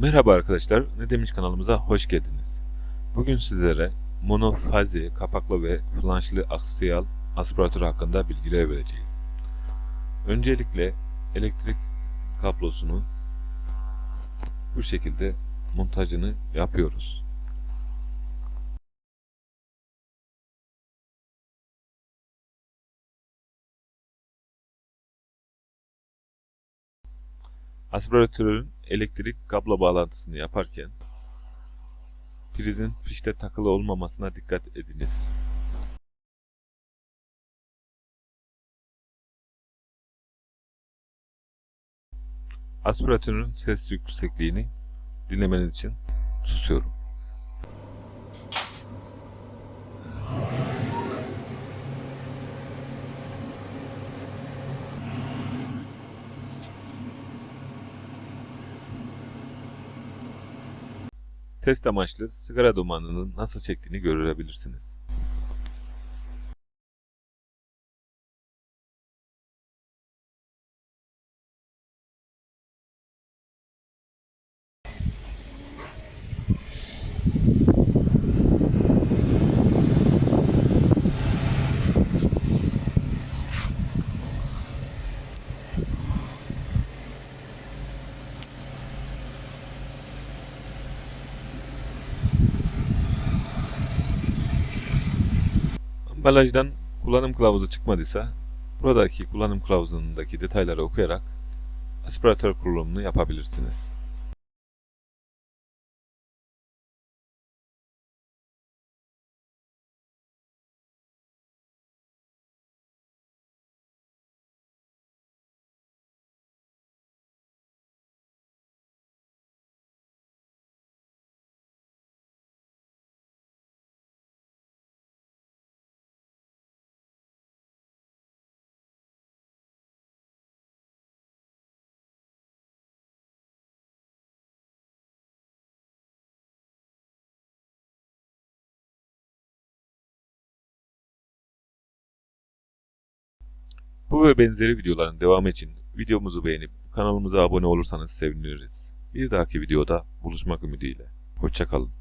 Merhaba arkadaşlar, Ne Demiş kanalımıza hoş geldiniz. Bugün sizlere monofazi, kapaklı ve flanşlı aksiyal aspiratör hakkında bilgiler vereceğiz. Öncelikle elektrik kablosunu bu şekilde montajını yapıyoruz. Aspiratörün elektrik kablo bağlantısını yaparken prizin fişte takılı olmamasına dikkat ediniz. Aspiratörün ses yüksekliğini dinlemeniz için susuyorum. Test amaçlı sigara dumanının nasıl çektiğini görebilirsiniz. Ambalajdan kullanım kılavuzu çıkmadıysa buradaki kullanım kılavuzundaki detayları okuyarak aspiratör kurulumunu yapabilirsiniz. Bu ve benzeri videoların devamı için videomuzu beğenip kanalımıza abone olursanız seviniriz. Bir dahaki videoda buluşmak ümidiyle. Hoşçakalın.